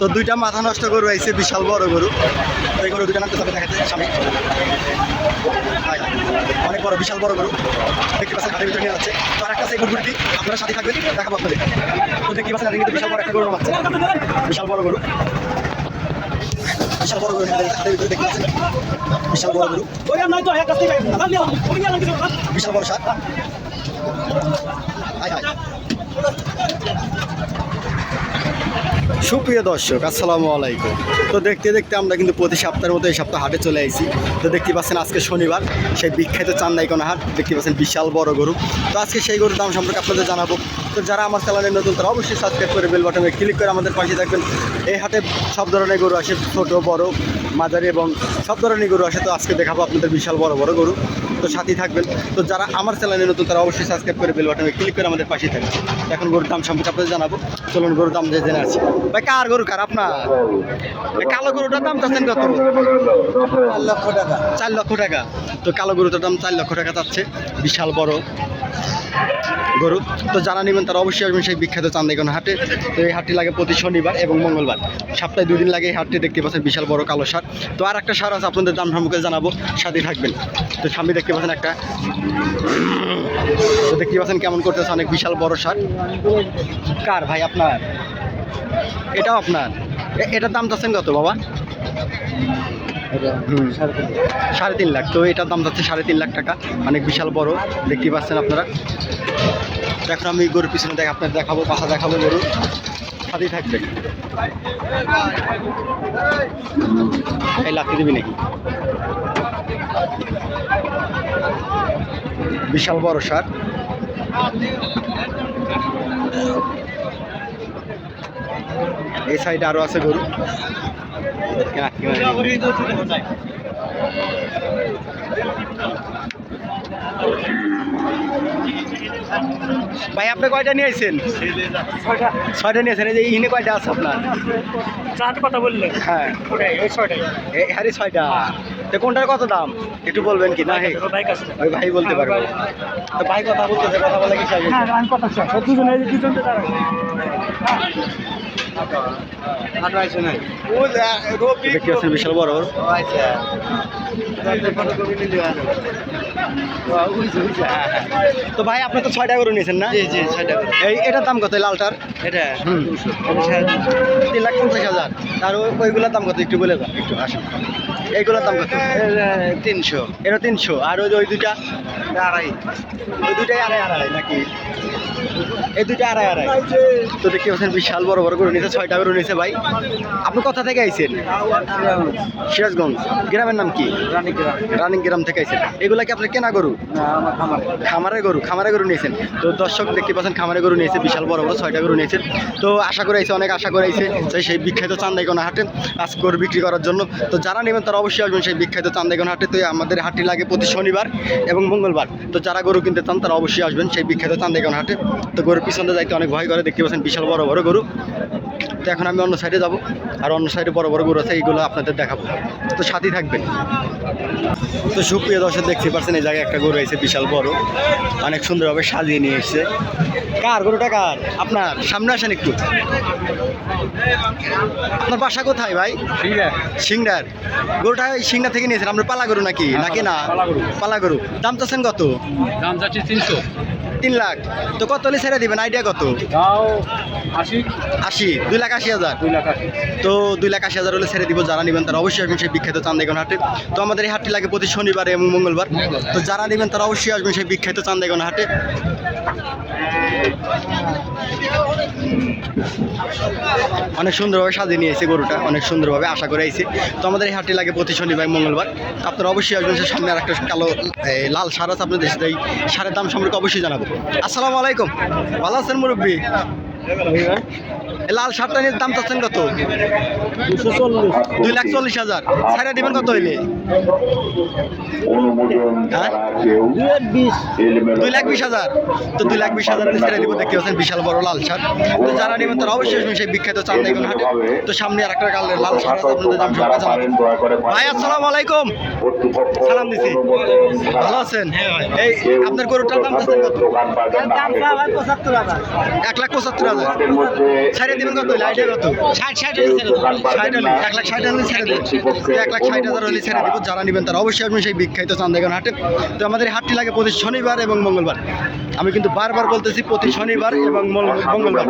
তো দুইটা মাথা নষ্ট গরু আইছে, বিশাল বড় গরু। এই গরু দুইটা নাম তো সবাই স্বামী। অনেক বড়, বিশাল বড় গরু। দেখতে পাচ্ছেন, হাটের ভিতরে যাচ্ছে। তো আর একটা আছে গরুটি আপনারা সাথে থাকবেন, দেখাবো আপনাদের। তো দেখতে পাচ্ছেন, হাটের বিশাল বড় একটা গরু আছে। বিশাল বড় গরু। বিশাল বড় গরু দেখতে বিশাল বড় গরু। বিশাল বড় সার। সুপ্রিয় দর্শক, আসসালামু আলাইকুম। তো দেখতে দেখতে আমরা কিন্তু প্রতি সপ্তাহের মতো এই সপ্তাহ হাটে চলে আইছি। তো দেখতে পাচ্ছেন আজকে শনিবার, সেই বিখ্যাত চান্দাইকোনা হাট, দেখতে পাচ্ছেন বিশাল বড় গরু। তো আজকে সেই গরুর দাম সম্পর্কে আপনাদের জানাব। তো যারা আমার চ্যানেলে নতুন, তারা অবশ্যই সাবস্ক্রাইব করে বেল বাটনে ক্লিক করে আমাদের পাশে থাকবেন। এই হাটে সব ধরনের গরু আসে, ছোট, বড়, মাঝারি এবং সব ধরনের গরু আসে। তো আজকে দেখাবো আপনাদের বিশাল বড় বড় গরু। তো সাথী থাকবেন। তো যারা আমার চ্যানেলে নতুন তারা অবশ্যই সাবস্ক্রাইব করে বেল বাটনে ক্লিক করে আমাদের পাশে থাকবেন। এখন গরুর দাম সম্পর্কে আপনাদের জানাব। চলুন গরুর দাম যে জেনে আছে ভাই কার গরু কার আপনার? কালো গরুটার দাম চাচ্ছেন কত? চার লক্ষ টাকা। চার লক্ষ টাকা। তো কালো গরুটার দাম চার লক্ষ টাকা চাচ্ছে। বিশাল বড়। গরু তো যারা নেবেন তারা অবশ্যই আসবেন সেই বিখ্যাত চান্দাইগণ হাটে। তো এই হাটটি লাগে প্রতি শনিবার এবং মঙ্গলবার। সপ্তাহে দুই দিন লাগে এই হাটটি, দেখতে পাচ্ছেন বিশাল বড় কালো সার। তো আর একটা সার আছে আপনাদের দাম সম্পর্কে জানাব সাথে থাকবেন। তো সামনে দেখতে পাচ্ছেন একটা। তো দেখতে পাচ্ছেন কেমন করতেছে অনেক বিশাল বড় সার। কার ভাই আপনার? এটাও আপনার। এটার দাম চাচ্ছেন কত বাবা? হুম। সাড়ে তিন লাখ। তো এটার দাম যাচ্ছে সাড়ে তিন লাখ টাকা। অনেক বিশাল বড়। দেখতে পাচ্ছেন আপনারা। এখন আমি গরুর পিছনে দেখ আপনার দেখাবো পাশা দেখাবো গরু। সাথেই থাকবে। এই লাফি দিবি নাকি? বিশাল বড় সার। এই সাইডে আরও আছে গরু কেনা, কেনা। ভাই আপনি কয়টা নিয়ে আসছেন ছয়টা নিয়েছেন এই যে ইনে কয়টা আছে আপনার? চার কথা বললেন হ্যাঁ। হ্যারি ছয়টা। তো কোনটার কত দাম? একটু বলবেন কি না হে বাইক আছে ওই ভাই বলতে পারব। তো ভাই কথা বলতেছে কথা বলে কি চাইবে হ্যাঁ আমি কথা শুনছি দুজনে দুজন বিশাল বড়। তো ভাই আপনি তো ছয়টা করে নিয়েছেন না? জি জি ছয়টা এই এটার দাম কত লালটার? এটা তিন লাখ পঞ্চাশ হাজার। আর ওই- ওইগুলোর দাম কত? একটু বলে দাও। একটু আসুন। এইগুলোর দাম কত? তিনশো। এটা তিনশো। আর ওই ওই দুইটা? আড়াই। ওই দুইটাই আড়াই আড়াই নাকি? এই দুইটা আড়াই আড়াই। তো দেখতে পাচ্ছেন বিশাল বড় বড় করে নিয়েছে ছয়টা করে নিয়েছে ভাই। আপনি কোথা থেকে আইছেন? সিরাজগঞ্জ। গ্রামের নাম কি? রানিং গ্রাম থেকে আইছেন। এগুলা কি আপনার কেনা গরু? খামারে। গরু খামারে গরু নিয়েছেন। তো দর্শক দেখতে পাচ্ছেন খামারে গরু নিয়েছে বিশাল বড় বড় ছয়টা গরু নিয়েছেন তো আশা করে আইছে অনেক আশা করে আইছে সেই বিখ্যাত চান্দাইগোনা হাটে আজ গরু বিক্রি করার জন্য। তো যারা নেবেন তারা অবশ্যই আসবেন সেই বিখ্যাত চান্দাইগোনা হাটে। তো আমাদের হাটটি লাগে প্রতি শনিবার এবং মঙ্গলবার। তো যারা গরু কিনতে চান তারা অবশ্যই আসবেন সেই বিখ্যাত চান্দাইগোনা হাটে। তো গরুর পিছনে যাইতে অনেক ভয় করে দেখতে পাচ্ছেন বিশাল বড় বড় গরু। তো এখন আমি অন্য সাইডে যাব। আর অন্য সাইডে বড় বড় গরু আছে এইগুলো আপনাদের দেখাবো। তো সাথেই থাকবেন। তো সুপ্রিয় দর্শক দেখতে পাচ্ছেন এই জায়গায় একটা গরু আছে বিশাল বড়। অনেক সুন্দরভাবে সাজিয়ে নিয়ে এসছে। কার গরুটা কার? আপনার? সামনে আসেন একটু। আপনার বাসা কোথায় ভাই? সিংড়ার। গরুটা ওই সিংড়া থেকে নিয়েছেন আপনার পালা গরু নাকি? নাকি না? পালা গরু। পালা গরু। দাম চাচ্ছেন কত? দাম যাচ্ছে তিনশো। তিন লাখ। তো কত হলে ছেড়ে দিবেন? আইডিয়া কত? আশি। আশি। দুই লাখ আশি হাজার? দুই লাখ আশি। তো দুই লাখ আশি হাজার হলে ছেড়ে দিব যারা নেবেন তারা অবশ্যই আসবেন সেই বিখ্যাত চান্দাইগন হাটে। তো আমাদের এই হাটটি লাগে প্রতি শনিবার এবং মঙ্গলবার। তো যারা নেবেন তারা অবশ্যই আসবেন সেই বিখ্যাত চান্দাইগন হাটে। অনেক সুন্দরভাবে সাজিয়ে নিয়েছে গরুটা, অনেক সুন্দরভাবে আশা করে আইছে। তো আমাদের এই হাটটি লাগে প্রতি শনিবার মঙ্গলবার। আপনারা অবশ্যই আসবেন সামনে আর একটা কালো লাল সার আছে আপনাদের সাথে, এই সারের দাম সম্পর্কে অবশ্যই জানাব আসসালামু আলাইকুম। ভালো আছেন মুরব্বী? লাল নিয়ে দাম চাচ্ছেন কত? দুই লাখ চল্লিশ হাজার। ছাড়া দিবেন কত হইলে? হ্যাঁ? দুই লাখ বিশ হাজার। তো দুই লাখ বিশ হাজার ছেড়ে দিব দেখতে পাচ্ছেন, বিশাল বড় লাল শার্ট। তো যারা নেবেন তারা অবশ্যই সেই বিখ্যাত চান্দাইগুন হাটে। তো সামনে আর একটা কালের লাল শার্ট আপনাদের দাম যারা সম্পর্কে পারেন জানাব। দয়া করে ভাই, আসসালামু আলাইকুম। সালাম দিছি। ভালো আছেন? এই, আপনার গরুটার দাম চাচ্ছেন কত? এক লাখ পঁচাত্তর হাজার। ছেড়ে দিবেন কত? হইলে কত ষাট ষাট হলে ছেড়ে দেবো। ষাট হলে এক লাখ ষাট হলে ছেড়ে দেবেন। তো এক লাখ ষাট হাজার হলে ছেড়ে দিব যারা নেবেন তারা অবশ্যই আসবেন সেই বিখ্যাত চান্দাইগণ হাটে। তো আমাদের হাটটি লাগে প্রতি শনিবার এবং মঙ্গলবার। আমি কিন্তু বারবার বলতেছি প্রতি শনিবার এবং মঙ্গলবার।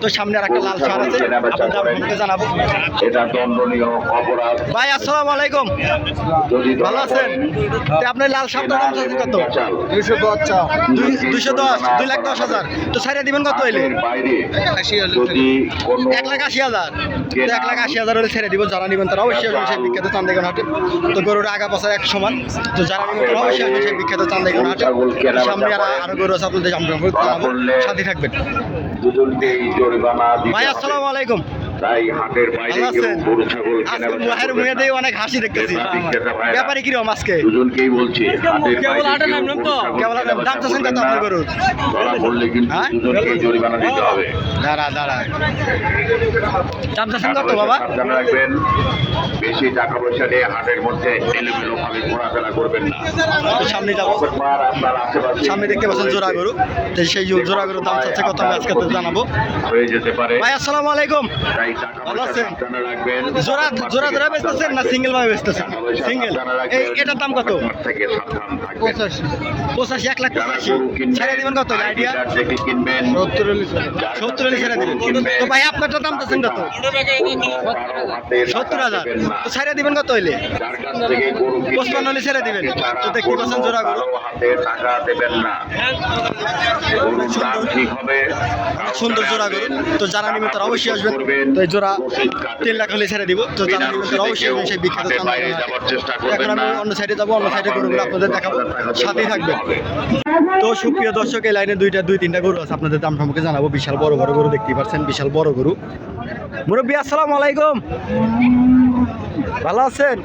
তো সামনে আর একটা লাল সার আছে আপনাদের জানাব। এটা দণ্ডনীয় অপরাধ। ভাই আসসালামু আলাইকুম। ভালো আছেন? তো আপনার লাল সারটার দাম কত দুইশো দুই- দুইশো দশ দুই লাখ দশ হাজার। তো সাইডে দিবেন কত? হইলে বাইরে এক লাখ আশি হাজার। তো এক লাখ আশি হাজার হলে ছেড়ে দিব যারা নেবেন তারা অবশ্যই আসবেন সেই বিখ্যাত চান্দাইগণ হাটে। তো গরুর আগা পাশা এক সমান। তো যারা নেবেন তারা অবশ্যই আসবেন সেই বিখ্যাত চান্দাইগণ হাটে। সামনে আর আরও গরু আছে আপনাদের সাথে থাকবেন। ভাই আসসালামু আলাইকুম। তাই হাটের বাইরে গরু ছাগল কেনা আজকে মুহের মুহে দিয়ে অনেক হাসি দেখতেছি। ব্যাপারে কীরকম আজকে? দুজনকেই বলছি হাটের কেবল কেউ নামলাম তো। কেবল দাম চাচ্ছেন কত না। ধরা পড়লে কিন্তু হ্যাঁ? দুজনকেই জরিমানা দিতে হবে। দাঁড়া দাঁড়া। দাম চাচ্ছেন কত বাবা? রাখবেন। বেশি টাকা পয়সা নিয়ে হাটের মধ্যে এলোমেলো ভাবে ঘোরাফেরা করবেন না। সামনে যাব। সামনে দেখতে পাচ্ছেন জোড়া গরু। সেই জোড়া গরুর দাম চাচ্ছে কত আমি আজকে তো জানাব। হয়ে যেতে পারে। ভাই আসসালামু আলাইকুম। জোড়া জোড়া জোড়া বেচতেছেন না সিঙ্গেল ভাবে বেচতেছেন? সিঙ্গেল এই এটার দাম কত? পঁচাশি। এক লাখ পঁচাশি। ছেড়ে দিবেন কত? আইডিয়া আইডিয়া সত্তর হলে ছেড়ে দেবো। যার সত্তর ছেড়ে দিবেন। তো ভাই আপনারটা দাম চাচ্ছেন কত? অন্য কারও হাতে সত্তর হাজার। তো ছেড়ে দিবেন কত হইলে? যার কাছ থেকে গরু কিনবেন, পঁচপান্ন হলে ছেড়ে দিবেন। তো দেখতে পাচ্ছেন জোড়া গরু। টাকা দেবেন না। ঠিক হবে। সুন্দর জোড়া গরু। তো যারা নেবেন তারা অবশ্যই আসবেন। তো এই জোড়া তিন লাখ হলে ছেড়ে দিব। তো যারা অবশ্যই সেই বিখ্যাত এখন আমি অন্য সাইডে যাব অন্য সাইডে গরুগুলো আপনাদের দেখাবো। সাথেই থাকবেন তো সুপ্রিয় দর্শক এই লাইনে দুইটা দুই তিনটা গরু আছে। আপনাদের দাম সম্পর্কে জানাব। বিশাল বড় বড় গরু দেখতেই পাচ্ছেন বিশাল বড় গরু। মুরব্বী আসসালামু আলাইকুম। ভালো আছেন?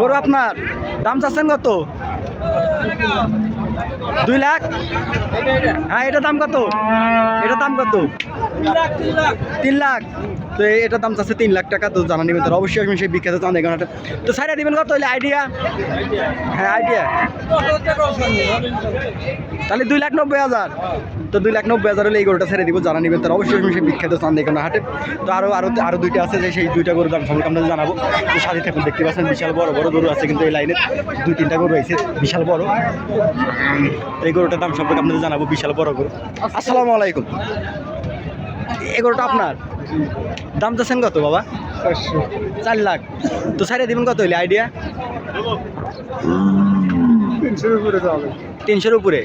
গরু আপনার? দাম চাচ্ছেন কত? দুই লাখ? হ্যাঁ এটা দাম কত? এটা দাম কত? তিন লাখ। তো এটার দাম চাচ্ছে তিন লাখ টাকা, তো জানা নেবেন তারা অবশ্যই আসবেন সেই বিখ্যাত চাঁদ এগারোটা তো সাইডে দিবেন কত? হইলে আইডিয়া হ্যাঁ আইডিয়া তাহলে দুই লাখ নব্বই হাজার। তো দুই লাখ নব্বই হাজার হলে এই গরুটা ছেড়ে দিব জানা নেবেন তারা অবশ্যই সেই বিখ্যাত চাঁদ এগারো হাটে। তো আরও আরও আরও দুইটা আছে যে সেই দুইটা গরুর দাম সম্পর্কে আপনাদের জানাব। তো সাথে থাকুন, দেখতে পাচ্ছেন বিশাল বড় বড় গরু আছে কিন্তু এই লাইনে দুই, তিনটা গরু আছে বিশাল বড়। এই গরুটার দাম সম্পর্কে আপনাদের জানাব, বিশাল বড় গরু। আসসালামু আলাইকুম। এই গরুটা আপনার? দাম চাচ্ছেন কত বাবা? চার লাখ। তো সাইডে দিবেন কত হইলে? আইডিয়া তিনশোর উপরে?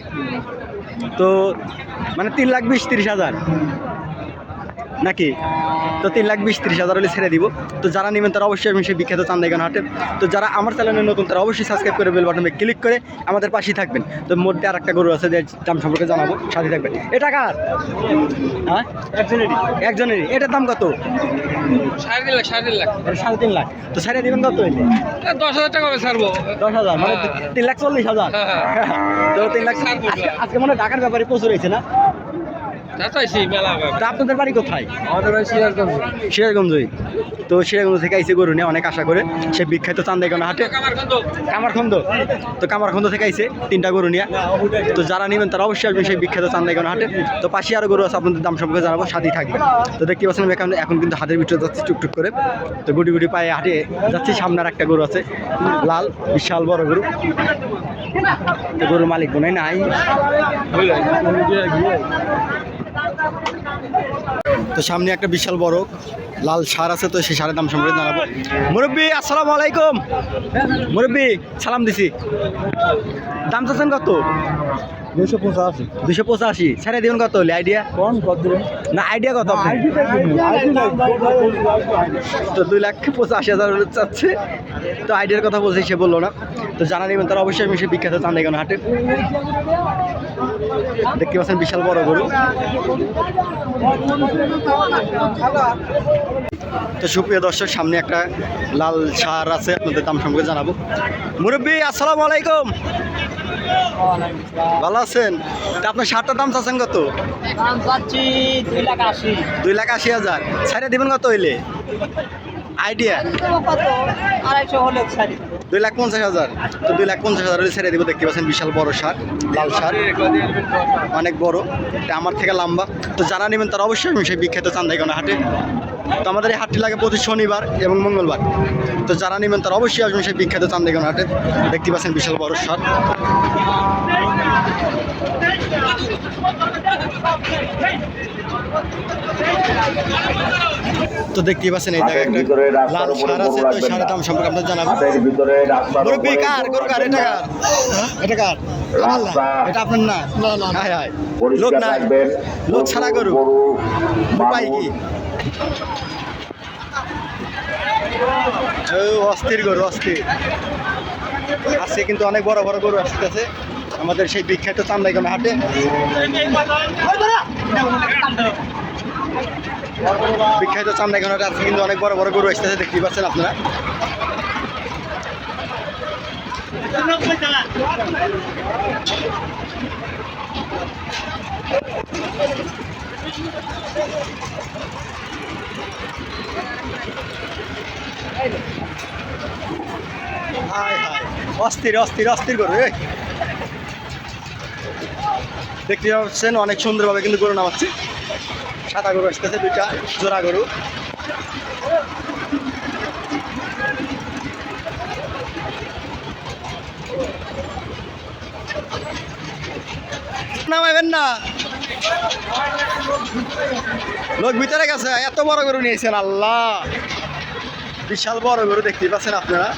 তো মানে তিন লাখ বিশ তিরিশ হাজার। নাকি? তো তিন লাখ বিশ তিরিশ হাজার হলে ছেড়ে দিব। তো যারা নেবেন তারা অবশ্যই আমি সেই বিখ্যাত চান্দাইগান হাটে। তো যারা আমার চ্যানেলে নতুন তারা অবশ্যই সাবস্ক্রাইব করে বেল বাটনে ক্লিক করে আমাদের পাশেই থাকবেন। তো মধ্যে আর একটা গরু আছে যে দাম সম্পর্কে জানাব সাথে থাকবেন। এটা কার? হ্যাঁ? একজনেরই। একজনেরই। এটার দাম কত? সাড়ে তিন লাখ সাড়ে তিন লাখ। সাড়ে তিন লাখ। তো ছেড়ে দিবেন কত হইলে? দশ হাজার টাকা ছাড়বো। দশ হাজার মানে হ্যাঁ। তিন লাখ চল্লিশ হাজার। হ্যাঁ, তো তিন লাখ আজকে মনে হয় ঢাকার ব্যাপারে প্রচুর হয়েছে না? তা আপনাদের বাড়ি কোথায়? আমাদের সিরাজগঞ্জ। সিরাজগঞ্জই তো সিরাজগঞ্জ থেকে আইসে গরু নিয়ে অনেক আশা করে। সে বিখ্যাত চান্দাইগনা হাটে। কামার কামারখন্দ। তো কামারখন্দ থেকে আইসে তিনটা গরু নিয়ে। তো যারা নেবেন তারা অবশ্যই আসবেন সেই বিখ্যাত চান্দাইগনা হাটে। তো পাশে আরও গরু আছে আপনাদের দাম সম্পর্কে জানাব সাথেই থাকবে তো দেখতে পাচ্ছেন এখন এখন কিন্তু হাতের ভিতরে যাচ্ছি টুকটুক করে। তো গুটি গুটি পায়ে হাটে যাচ্ছি সামনে আর একটা গরু আছে লাল বিশাল বড় গরু। গরুর মালিক বোনাই নাই। তো সামনে একটা বিশাল বড় লাল সার আছে তো সেই সারের দাম সম্পর্কে জানাব। মুরব্বী আসসালামু আলাইকুম। মুরব্বী সালাম দিছি। দাম চাচ্ছেন কত? দুশো পঁচাশি। দুশো পঁচাশি। ছেড়ে দিবেন কত? হলে আইডিয়া কোন কত না আইডিয়া কত তো দুই লাখ পঁচাশি হাজার চাচ্ছে। তো আইডিয়ার কথা বলছি সে বলল না। তো জানা নেবেন তারা অবশ্যই আমি সে বিখ্যাত চান্দাইগান হাটে। দেখতে পাচ্ছেন বিশাল বড় গরু। তো সুপ্রিয় দর্শক সামনে একটা লাল সার আছে আপনাদের দাম সম্পর্কে জানাব। মুরব্বী আসসালামু আলাইকুম। ভালো আছেন? আপনার সারটার দাম চাচ্ছেন কত? দুই লাখ আশি। হাজার। ছাড়ে দিবেন কত হইলে? আইডিয়া? কত দুই লাখ পঞ্চাশ হাজার। তো দুই লাখ পঞ্চাশ হাজার ছেড়ে দিব, দেখতে পাচ্ছেন বিশাল বড় সার, লাল সার। অনেক বড়। এটা আমার থেকে লম্বা। তো যারা নেবেন তারা অবশ্যই সেই বিখ্যাত চান্দাইকোনা হাটে। তো আমাদের এই হাটটি লাগে প্রতি শনিবার এবং মঙ্গলবার। তো যারা নেবেন তারা অবশ্যই আসবেন সেই বিখ্যাত চান্দাইকোনা হাটে। দেখতে পাচ্ছেন বিশাল বড় সার। তো দেখতেই পাচ্ছেন এই জায়গায় একটা লাল সার আছে তো সারের দাম সম্পর্কে আপনার জানাব। মুরব্বী কার? গরু কার? এটা কার? এটা কার? এটা আপনার না? না না হায় হায়। লোক নাই। লোক ছাড়া গরু উপায় কি? ও অস্থির গরু অস্থির। আজকে কিন্তু অনেক বড় বড় গরু আসতেছে। আমাদের সেই বিখ্যাত চান্দাইগণ হাটে। বিখ্যাত চান্দাইগণ হাটে আজকে কিন্তু অনেক বড় বড় গরু আসতেছে, দেখতেই পাচ্ছেন আপনারা। হায় হায়, অস্থির অস্থির অস্থির গরু দেখতে পাচ্ছেন, অনেক সুন্দরভাবে কিন্তু গরু নামাচ্ছে। সাদা গরু আসতেছে, দুইটা জোড়া গরু। নামাইবেন না। লোক ভিতরে গেছে, এত বড় গরু নিয়েছেন, আল্লাহ। বিশাল বড় গরু দেখতেই পাচ্ছেন আপনারা।